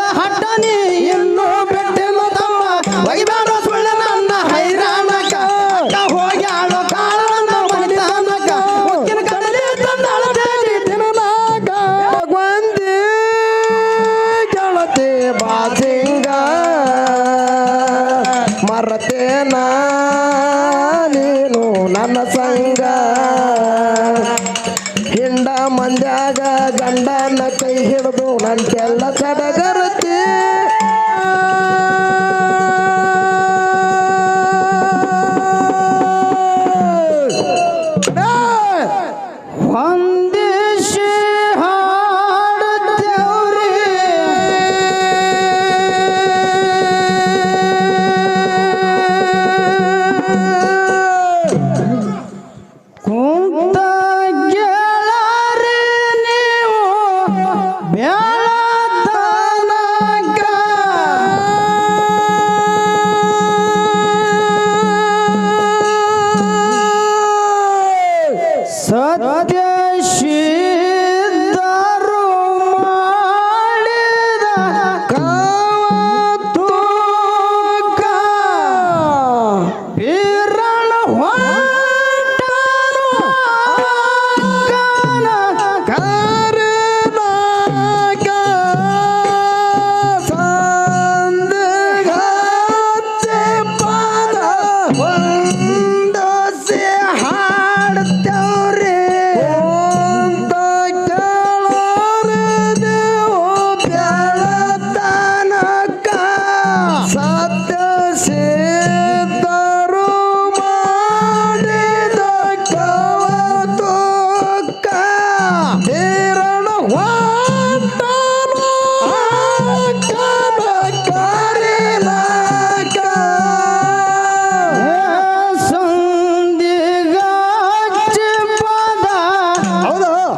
ಹಟ್ಟನಿ ಇನ್ನೂ ಬಿಟ್ಟಿಲ್ಲ ತಮ್ಮ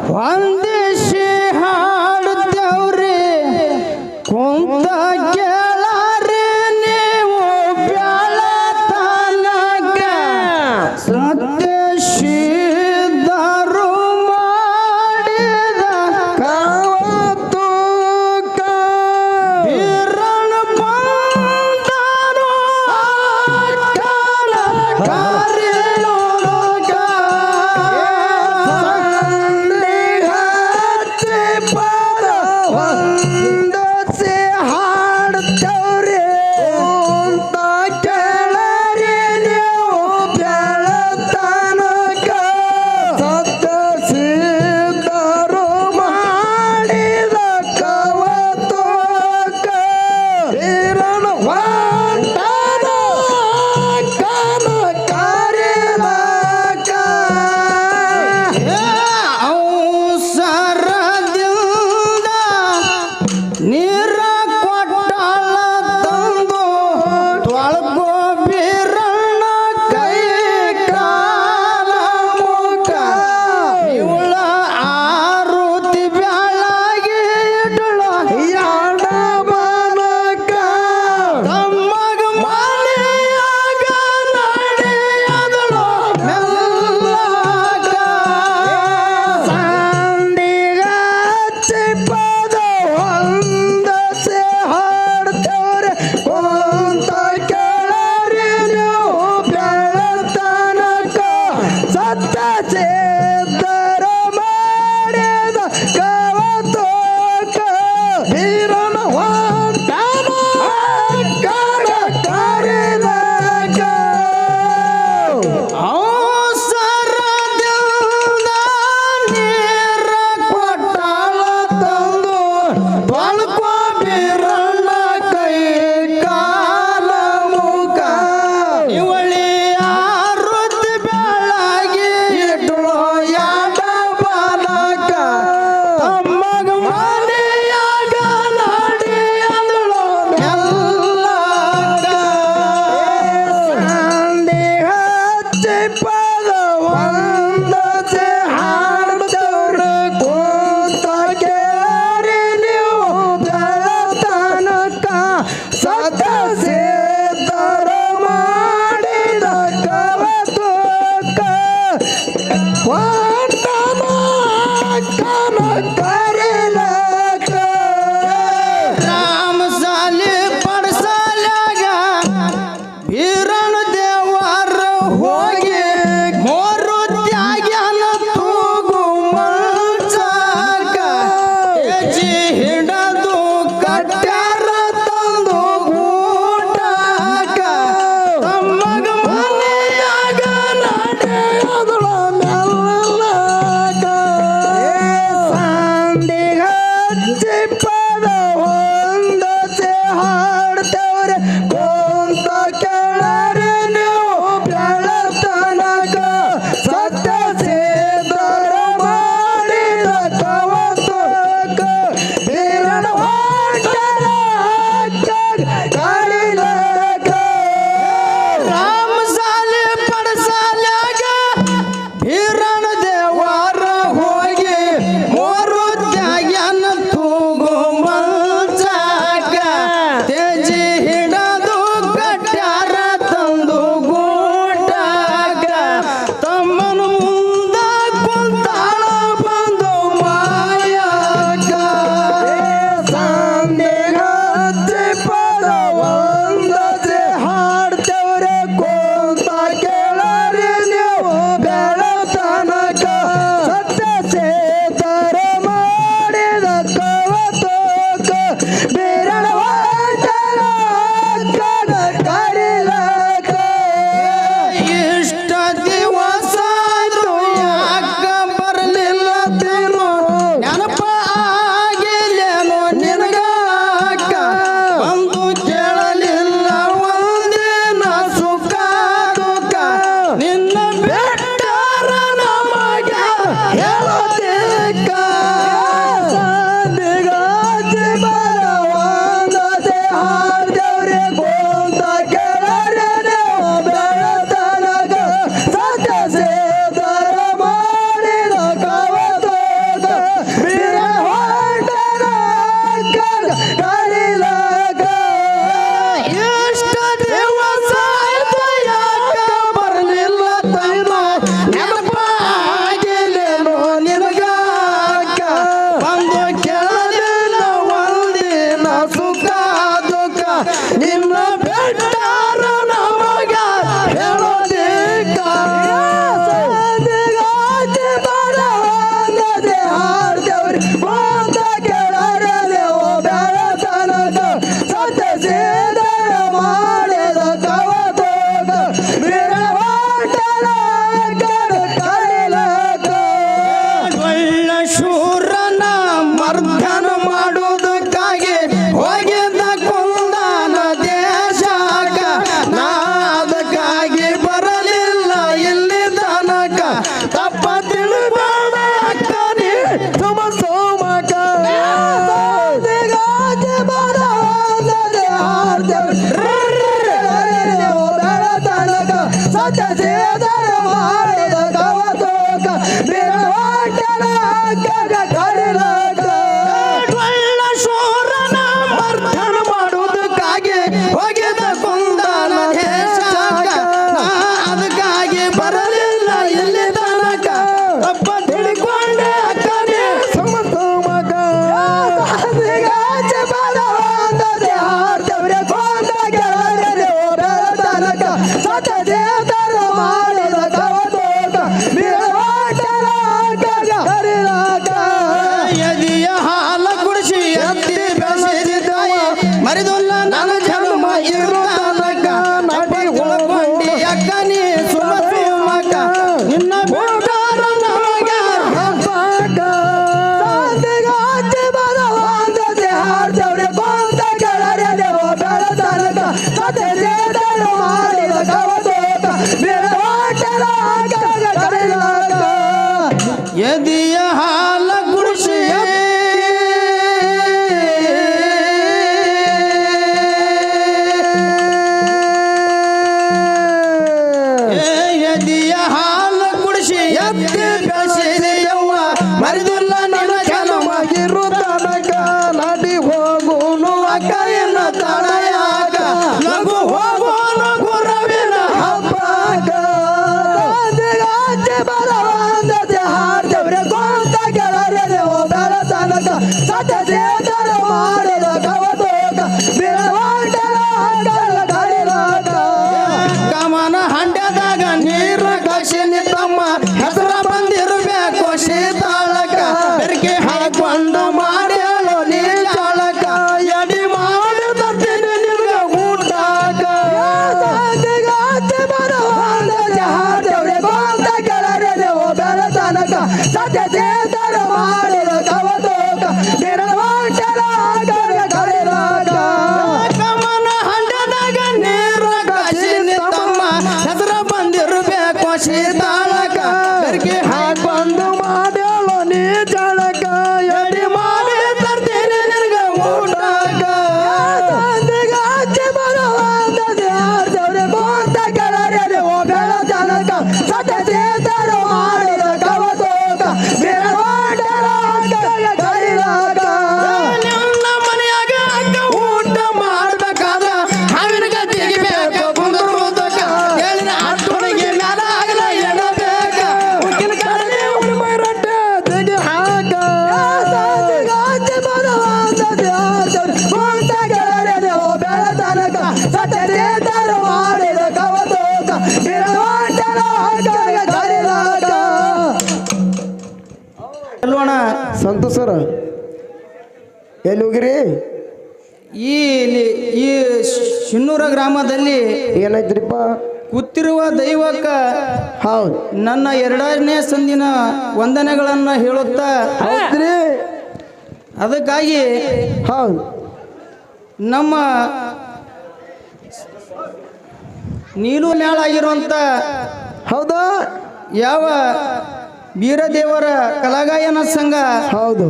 One. দিয়া ಶಿನ್ನೂರ ಗ್ರಾಮದಲ್ಲಿ ಏನಾಯ್ತ್ರಿಪ್ಪ? ಕೂತಿರುವ ದೈವಕ್ಕ ಹೌದು. ನನ್ನ ಎರಡನೇ ಸಂದಿನ ವಂದನೆಗಳನ್ನ ಹೇಳುತ್ತಾ ಹೌದ್ರಿ. ಅದಕ್ಕಾಗಿ ಹೌದು. ನಮ್ಮ ನೀಲು ಮ್ಯಾಳ ಆಗಿರುವಂತ ಹೌದಾ? ಯಾವ ವೀರದೇವರ ಕಲಾಗಾಯನ ಸಂಘ ಹೌದು.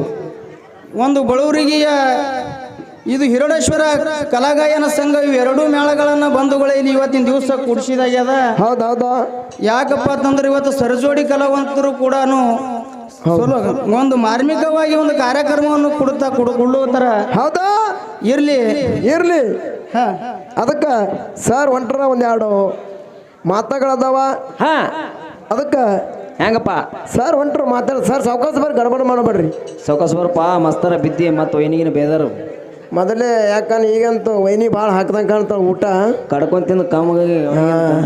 ಒಂದು ಬಳುವರಿಗೆಯ ಇದು ಹಿರಡೇಶ್ವರ ಕಲಾಗಾಯನ ಸಂಘ ಇವೆರಡೂ ಮೇಳಗಳನ್ನು ಬಂಧುಗಳು ಇಲ್ಲಿ ಇವತ್ತಿನ ದಿವಸ ಕೂಡಿಸಿದಾಗ್ಯದ. ಹೌದು ಹೌದಾ ಯಾಕಪ್ಪ ಅಂತಂದ್ರೆ ಇವತ್ತು ಸರಜೋಡಿ ಕಲಾವಂತರು ಕೂಡ ಒಂದು ಮಾರ್ಮಿಕವಾಗಿ ಒಂದು ಕಾರ್ಯಕ್ರಮವನ್ನು ಕೊಡುತ್ತಾ ಕೊಡು ಹೌದ ಹೌದಾ. ಇರ್ಲಿ. ಇರ್ಲಿ. ಹಾ. ಅದಕ್ಕ ಸರ್ ಒಂಟರ ಒಂದ್ ಎರಡು ಮಾತುಗಳದಾವ. ಹಾ. ಅದಕ್ಕ ಹೆಂಗಪ್ಪ? ಸರ್ ಹೊಂಟ್ರು ಮಾತಾಡ ಸರ್ ಸೌಕಾಸ ಬರ್ರಿ ಗಡಬಡ ಮಾಡಬೇಡ್ರಿ ಸೌಕಾಸ ಬರಪ್ಪ ಮಸ್ತರ ಬಿದ್ದಿ ಮತ್ತು ಏನಿಗಿನ ಬೇದರು. ಮೊದಲೇ ಯಾಕಂದ್ರೆ ಈಗಂತೂ ವೈನಿ ಭಾಳ ಹಾಕ್ದಂಗೆ ಕಾಣ್ತಾವ ಊಟ. ಕಡ್ಕೊಂಡ್ ತಿಂದು ಕಮ್ಮಗೆ ಹಾಂ.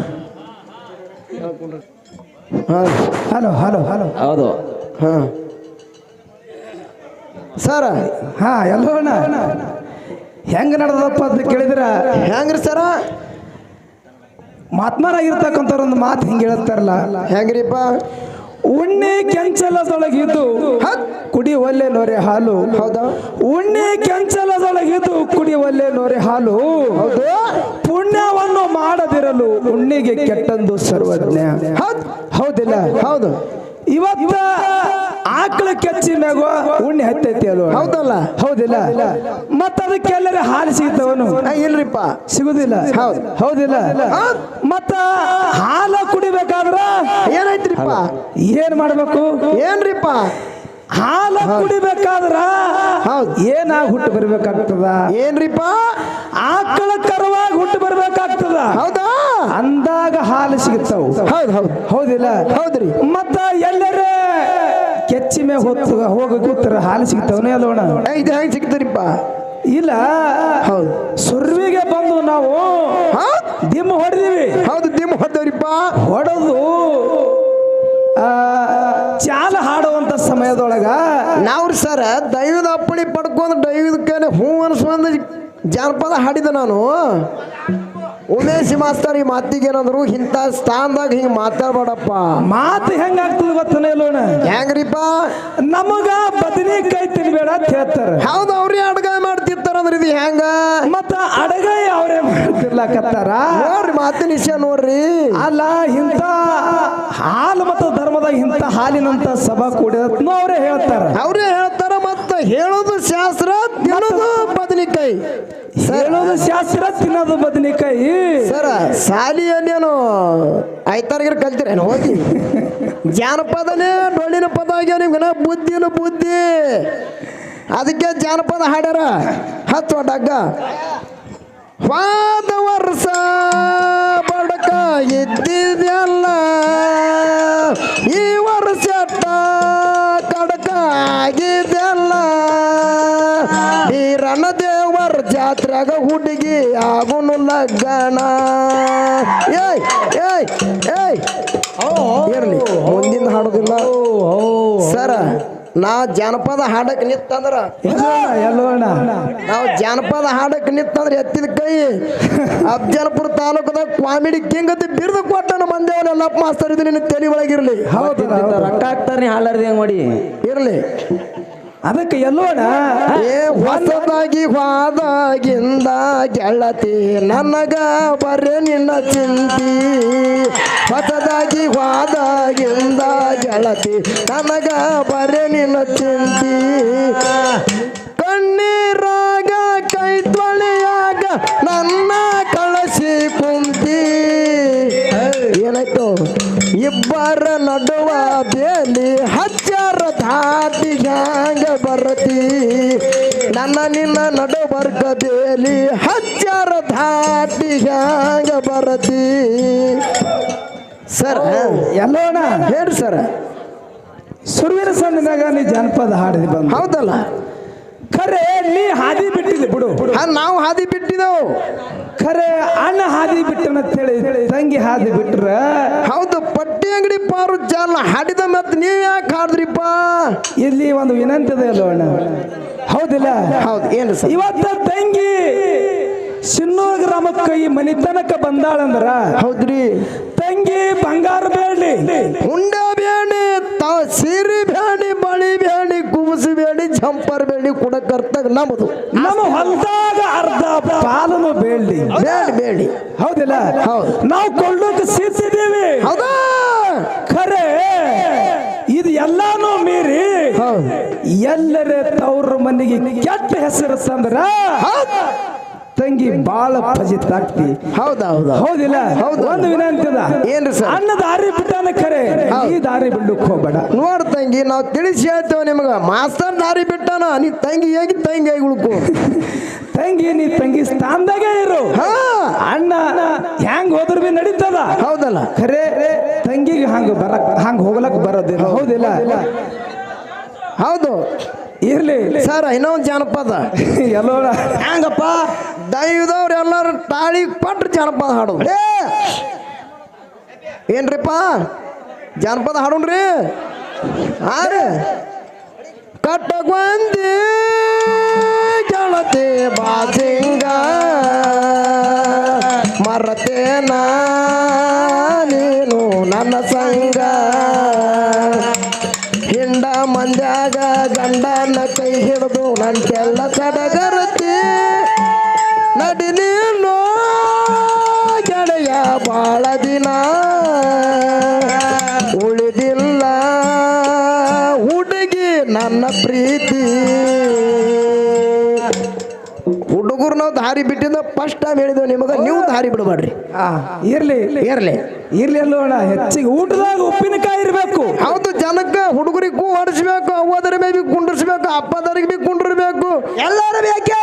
Hello hello hello. ಹೌದು. ಹಾಂ. ಸರ. ಹಾ ಎಲ್ಲೋಣ ಹೆಂಗೆ ನಡೆದಪ್ಪ ಅಂತ ಕೇಳಿದ್ರ? ಹೆಂಗ್ರಿ ಸರ? ಮಾತ್ಮರಾಗಿರ್ತಕ್ಕಂಥವ್ರ ಒಂದು ಮಾತು ಹಿಂಗೆ ಹೇಳ್ತಾರಲ್ಲ ಹೆಂಗ್ರಿಪ್ಪ? ಉಣ್ಣೆ ಕೆಂಚಲದೊಳಗಿದ್ದು ಕುಡಿ ಒಲ್ಲೆ ನೋರೆ ಹಾಲು. ಹೌದಾ? ಉಣ್ಣೆ ಕೆಂಚಲದೊಳಗಿದ್ದು ಕುಡಿ ಒಲ್ಲೆ ನೋರೆ ಹಾಲು. ಹೌದು. ಪುಣ್ಯವನ್ನು ಮಾಡದಿರಲು ಉಣ್ಣಿಗೆ ಕೆಟ್ಟಂದು ಸರ್ವಜ್ಞ. ಹೌದು ಹೌದಿಲ್ಲ? ಹೌದು. ಇವತ್ತ ಆಕಳ ಕೆಚ್ಚಿ ಮ್ಯಾಗ ಉಣ್ಣೆ ಹತ್ತೈತಿ ಅದು ಹೌದಲ್ಲ? ಹೌದಿಲ್ಲ? ಮತ್ತ ಅದಕ್ಕೆ ಎಲ್ಲರ ಹಾಲು ಸಿಗ್ತವನು? ಇಲ್ರಿಪ್ಪ. ಸಿಗುದಿಲ್ಲ? ಹೌದು. ಹೌದಿಲ್ಲ? ಹೌದ್. ಮತ್ತ ಹಾಲ ಕುಡಿಬೇಕಾದ್ರ ಏನಾಯ್ತ್ರಿಪ್ಪ? ಏನ್ ಮಾಡ್ಬೇಕು? ಏನ್ರಿಪ್ಪ? ಹಾಲ ಕುಡಿಬೇಕಾದ್ರ ಹೌದು. ಏನಾಗ ಹುಟ್ಟು ಬರ್ಬೇಕಾಗ್ತದ? ಏನ್ರಿಪ್ಪ? ಆಕಳ ಕರವಾಗಿ ಹುಟ್ಟು ಬರ್ಬೇಕಾಗ್ತದ? ಹೌದಾ? ಅಂದಾಗ ಹಾಲು ಸಿಗುತ್ತಾವು. ಹೌದು ಹೌದು. ಹೌದಿಲ್ಲ? ಹೌದ್ರಿ. ಮತ್ತ ಎಲ್ಲರ ಕೆಚ್ಚಿ ಮೇ ಹೊತ್ತು ಹೋಗ ಕೂತರ ಹಾಲು ಸಿಗ್ತಾವನೇ ಅಲ್ಲೋಣ ಇದು ಹೆಂಗ್ ಸಿಗ್ತರಿಪ್ಪ ಇಲ್ಲ. ಹೌದು. ಸುರ್ವಿಗೆ ಬಂದು ನಾವು ದಿಮ್ಮ ಹೊಡೆದಿವಿ. ಹೌದು ದಿಮ್ಮ ಹೊಡೆದವ್ರಿಪ್ಪ. ಹೊಡೆದು ಸಮಯದೊಳಗ? ನಾವ್ರಿ ಸರ್ ದೈವದ ಅಪ್ಪಣೆ ಪಡ್ಕೊಂಡು ದೈವದಕ್ಕೆ ಹೂ ಅನ್ಸ್ಕೊಂಡ್ ಜಾನಪದ ಹಾಡಿದ ನಾನು. ಉಮೇಶ್ ಮಾಸ್ತರ್ ಈ ಮಾತಿಗೆ ಏನಂದ್ರು ಇಂಥ ಸ್ಥಾನದಾಗ ಹಿಂಗ್ ಮಾತಾಡಬೇಡಪ್ಪ. ಮಾತು ಹೆಂಗಾಗ್ತದೆ ಗೊತ್ತನೇ ಇಲ್ಲೋಣ ಹೆಂಗ್ರಿಪ್ಪ? ನಮಗ ಬದನೆಕಾಯಿ ತಿನ್ಬೇಡ ಅಂತ ಹೇಳ್ತಾರ. ಹೌದು ಅವ್ರಿ ಅಡ್ಗ ಮಾಡ್ತಿರ್ತಾರಂದ್ರಿ ಇದು ಹೆಂಗ? ಮತ್ತ ಅಡಗಾಯಿ ಅವರೇ ಮಾಡ್ತಿರ್ಲಾಕತ್ತಾರ? ನೋಡ್ರಿ ಮಾತಿನ ವಿಷಯ ನೋಡ್ರಿ. ಅಲ್ಲ ಇಂಥ ಹಾಲು ಮತ್ತು ಧರ್ಮದಾಗ ಇಂಥ ಹಾಲಿನಂತ ಸಭಾ ಕೂಡಿದ್ನು ಅವರೇ ಹೇಳ್ತಾರ. ಅವ್ರೇ ಹೇಳ್ತಾರ ಮತ್ತ ಹೇಳೋದು ಶಾಸ್ತ್ರ ತಿನ್ನೋದು ಬದನಿಕಾಯಿ ಹೇಳೋದು ಶಾಸ್ತ್ರ? ತಿನ್ನೋದು ಬದನೆಕಾಯಿ. ಸರ ಸಾಲಿಯಲ್ಲೇನು ಐತಾರ್ಗಿರ ಕಲ್ತಿರೇನು ಹೋಗಿ? ಜಾನಪದನೇ ಡೊಳ್ಳಿನ ಪದ ಆಗ್ಯಾವ ನಿಮ್ಗೆ ಬುದ್ಧಿನ ಬುದ್ಧಿ? ಅದಕ್ಕೆ ಜಾನಪದ ಹಾಡ್ಯಾರ? ಹತ್ತು ಡಗ್ಗ ವಾದ ವರ್ಷ ಬಡಕ ಇದ್ದಿದೆಯಲ್ಲ ಈ ವರ್ಷ ಕಡಕ ಆಗಿದ್ಯಲ್ಲ ರಣದೇವರ ಜಾತ್ರೆಗ ಹುಡುಗಿ ಆಗುನು ಲಗ್ನ ಏಯ್ ಏಯ್ ಏಯ್. ಇರ್ಲಿ ಮುಂದಿನ ಹಾಡೋದಿಲ್ಲ. ಸರ ನಾ ಜಾನಪದ ಹಾಡಕ್ ನಿತ್ತಂದ್ರ ನಾವು ಜಾನಪದ ಹಾಡಕ್ ನಿತ್ತಂದ್ರ ಎತ್ತಿದ ಕೈ ಅಫ್ಜಲ್ಪುರ ತಾಲೂಕದಾಗ ಕಾಮಿಡಿ ಕಿಂಗ್ ಅಂತ ಬಿರ್ದು ಕೊಟ್ಟನ ಮಂದೇವನೆಲ್ಲ ಎಲ್ಲಪ್ಪ ಮಾಸ್ತರ್ ಇದ್ರೆ ನಿನ್ನ ತಲೆ ಒಳಗಿರ್ಲಿ. ಹೌದು ರೊಕ್ಕ ನೀ ಹಾಲಾರ್ದು ಹೆಂಗ್ ಮಾಡಿ. ಇರ್ಲಿ. ಅದಕ್ಕೆ ಎಲ್ಲೋಣ. ಏ ಹೊಸದಾಗಿ ಹಾದಾಗಿಂದ ಗೆಳತಿ ನನಗ ಬರ್ರೆ ನಿನ್ನ ಚಿಂತಿ. ಹೊಸದಾಗಿ ಹಾದಾಗಿಂದ ಗೆಳತಿ ನನಗ ಬರ್ರೆ ನಿನ್ನ ಚಿಂತಿ. ಕಣ್ಣೀರಾಗ ಕೈ ತೊಳೆಯಾಗ ನನ್ನ ಕಳಸಿ ಕುಂತಿ. ಏನಾಯ್ತು? ಇಬ್ಬರ ನಡುವ ಬೇಲಿ ಹಚ್ಚಾರ ಧಾಟಿ ಹ್ಯಾಂಗ ಬರತಿ? ನನ್ನ ನಿನ್ನ ನಡು ಬರ್ಗದೇಲಿ ಹಚ್ಚಾರ ಧಾಟಿ ಹ್ಯಾಂಗ ಬರತಿ? ಸರ್ ಎಲ್ಲೋಣ ಹೇಳಿ ಸರ್. ಸುರ್ವೀರ ಸಣ್ಣದಾಗ ನೀ ಜನಪದ ಹಾಡಿದ್ವಿ ಬಂದು. ಹೌದಲ್ಲ? ಖರೆ ನೀ ಹಾದಿ ಬಿಟ್ಟಿದ್ದೆ ಬಿಡು. ನಾವು ಹಾದಿ ಬಿಟ್ಟಿದ್ದೆವು. ಖರೆ ಅಣ್ಣ ಹಾದಿ ಬಿಟ್ಟನ ಹೇಳಿ ತಂಗಿ ಹಾದಿ ಬಿಟ್ರ? ಹೌದು ಪಟ್ಟಿ ಅಂಗಡಿ ಪಾರು ಜಾಲ ಹಾಡಿದ ಮತ್ತೆ ನೀವ್ ಯಾಕೆ ಹಾಡಿದ್ರಿಪ್ಪ? ಇಲ್ಲಿ ಒಂದು ವಿನಂತಿ ಇದೆ ಅಲ್ವ ಅಣ್ಣ. ಹೌದಿಲ್ಲ? ಹೌದು ಏನು ಸರ್? ಇವತ್ತ ತಂಗಿ ಸಿನ್ನೂರು ಗ್ರಾಮಕ್ಕ ಈ ಮನಿತನಕ ಬಂದಾಳಂದ್ರ ಹೌದ್ರಿ. ತಂಗಿ ಬಂಗಾರ ಬೇಡಿ ಹುಂಡ ಬೇಡಿ ತಾ ಸೀರೆ ಬೇಡಿ ಬಳಿ ಬೇಡಿ ಕುಬಸಿ ಬೇಡಿ ಜಂಪರ್ ಬೇಡಿ ಕೊಡಕರ್ತಾಗ ನಮ್ದು. ನಮ್ಮ ಹೊಲದಾಗ ಪಾಲನು ಬೇಡಿ ಬೇಡಿ ಬೇಡಿ ಹೌದಿಲ್ಲ? ಹೌದು. ನಾವು ಕೊಳ್ಳೋಕೆ ಸಿದ್ಧಿದ್ದೀವಿ ಹೌದಾ. ಖರೆ. ಇದು ಎಲ್ಲಾನು ಮೀರಿ ಎಲ್ಲರೇ ತವ್ರ ಮನೆಗೆ ಕೆಟ್ಟ ಹೆಸರು ತಂದ್ರ ತಂಗಿ ಬಾಳ ಫಜಿತ್ ಆಗ್ತಿ ಹೌದಾ ಹೌದಾ. ಹೌದಿಲ್ಲ? ಹೌದು. ಒಂದು ವಿನಂತಿ ಅದ. ಏನ್ರಿ ಸರ್? ಅನ್ನ ದಾರಿ ಬಿಟ್ಟಾನ ಖರೆ ಈ ದಾರಿ ಬಿಡ್ಲಿಕ್ಕೆ ಹೋಗ್ಬೇಡ. ನೋಡ್ ತಂಗಿ ನಾವು ತಿಳಿಸಿ ಹೇಳ್ತೇವೆ ನಿಮಗ. ಮಾಸ್ತರ್ ದಾರಿ ಬಿಟ್ಟಾನ ನೀ ತಂಗಿ ಹೇಗಿ ತಂಗಿ ಆಗಿ ಉಳ್ಕೊ? ತಂಗಿ ನೀ ತಂಗಿ ಸ್ಥಾನದಾಗೆ ಇರು. ಹಾ. ಅಣ್ಣ ಹೆಂಗ್ ಹೋದ್ರ ಬಿ ನಡೀತದ? ಹೌದಲ್ಲ. ಖರೆ ತಂಗಿಗೆ ಹಂಗ ಬರ ಹಂಗ ಹೋಗ್ಲಕ್ ಬರೋದಿಲ್ಲ. ಹೌದಿಲ್ಲ? ಹೌದು. ಇರ್ಲಿ. ಸರ್ ಇನ್ನೊಂದು ಜಾನಪದ. ಎಲ್ಲೋ ಹೆಂಗಪ್ಪ ದೈವದವ್ರು ಎಲ್ಲರೂ ತಾಳಿ ಪಟ್ರು ಜಾನಪದ ಹಾಡೋದು! ಏನ್ರಿಪ್ಪ? ಜಾನಪದ ಹಾಡೋಣ್ರಿ? ಹಾ ರೀ ಕಟ್ಟಗೊಂದಿ ಗೆಳತಿ ಬಾಜಿಂಗ ಮರತೇನ ನೀನು ನನ್ನ ಸಂಗ. ಹಿಂಡ ಮಂದ್ಯಾಗ ಗಂಡನ ಕೈ ಹಿಡಿದು ನಂಟೆಲ್ಲ ಸಡಗರತಿ ನಡಿ ನೀನು ಗೆಳೆಯ ಬಾಳ ದಿನ. ಉಳಿದಿಲ್ಲ ಹುಡುಗಿ ನನ್ನ ಪ್ರೀತಿ. ಹುಡುಗರು ನಾವು ದಾರಿ ಬಿಟ್ಟಿಂದ ಫಸ್ಟ್ ಟೈಮ್ ಹೇಳಿದ್ವಿ ನಿಮಗೆ ನೀವು ದಾರಿ ಬಿಡಬೇಡ್ರಿ. ಆ, ಇರ್ಲಿ. ಇರ್ಲಿ. ಇರ್ಲಿ ಅಲ್ಲೋಣ ಹೆಚ್ಚಿಗೆ ಊಟದಾಗ ಉಪ್ಪಿನಕಾಯಿ ಇರಬೇಕು. ಹೌದು ಜನಕ್ಕೆ ಹುಡುಗರಿಗೂ ಹೊಡಿಸ್ಬೇಕು ಅವ್ವದರ ಬಿ ಕುಂಡ್ರಿಸ್ಬೇಕು ಅಪ್ಪದವ್ರಿಗೆ ಬಿ ಕುಂಡ್ರಬೇಕು ಎಲ್ಲರೂ ಬೇಕೇ?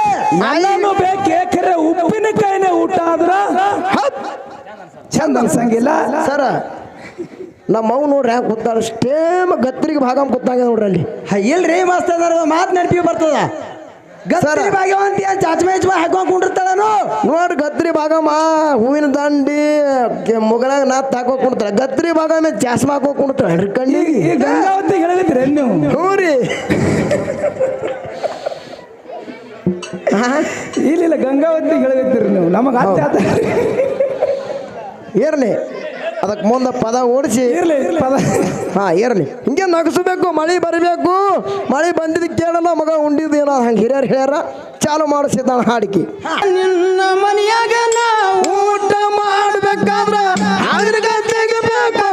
ಎಲ್ಲಾನು ಬೇಕೇ? ಕರೆ ಉಪ್ಪಿನಕಾಯಿನೇ ಊಟ ಆದ್ರ? ಚಂದ ಅನ್ಸಂಗಿಲ್ಲ? ಸರ ನಮ್ಮ ಅವ್ ನೋಡ್ರಿ ಹ್ಯಾಂಗ ಕೂತಾಳ ಸ್ಟೇಮ್ ಗತ್ರಿಗೆ ಭಾಗ ಕೂತಾಗ ನೋಡ್ರಿ ಅಲ್ಲಿ. ಇಲ್ರಿ ಮಸ್ತ್ ಮಾತು ನೆನಪಿಗೆ ನೆನಪಿ ಬರ್ತದ. ಗತ್ತಿ ಭಾಗ್ಯವಂತಿ ಚಾಚಮೇಚ್ ಹಾಕೊಂಡ್ ಕುಂಡಿರ್ತಾಳನು ನೋಡ್ರಿ ಗತ್ರಿ ಭಾಗಮ್ಮ ಹೂವಿನ ದಂಡಿ ಮುಗಳಾಗ ನಾತ್ ಹಾಕೋ ಕುಂಡ್ತಾಳ ಗತ್ರಿ ಭಾಗ ಮೇಲೆ ಚಾಸ್ಮ ಹಾಕೋ ಕುಣ್ತಾಳ ಈ ಕಣ್ಣಿಗೆ. ಈ ಗಂಗಾವತಿ ಹೇಳಿದ್ರಿ ನೀವು ಹ್ಞೂ ರೀ. ಇಲ್ಲ ಗಂಗಾವತಿ ಹೇಳಿದ್ರಿ ನೀವು. ನಮಗ ಆತ ಇರ್ಲಿ ಅದಕ್ಕೆ ಮುಂದೆ ಪದ ಓಡಿಸಿ. ಇರ್ಲಿ ಪದ ಹಾ ಇರ್ಲಿ ಹಿಂಗೆ ನಗಸಬೇಕು ಮಳೆ ಬರಬೇಕು. ಮಳೆ ಬಂದಿದ್ದು ಕೇಳಲ್ಲ ಮಗ ಉಂಡಿದ್ದು ಏನೋ? ಹಂಗೆ ಹಿರಿಯರು ಹೇಳ್ಯಾರ ಚಾಲು ಮಾಡಿಸಿದ್ದಾನ ಹಾಡಿಕೆ. ನಿನ್ನ ಮನೆಯಾಗ ನಾವು ಊಟ ಮಾಡಬೇಕಾದ್ರೆ ಹಾದ್ರ ತೆಗಿಬೇಕು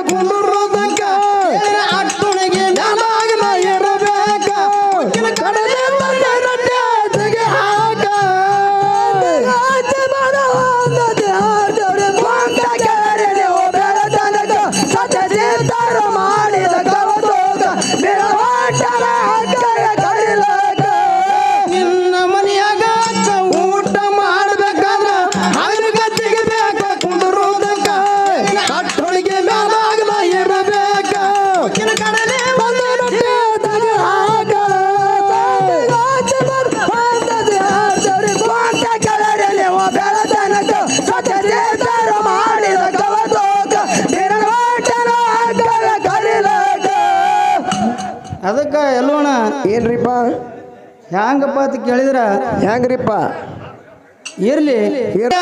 ಹೆಂಗ್ರಿಪ್ಪ? ಇರ್ಲಿ. ಇರ್-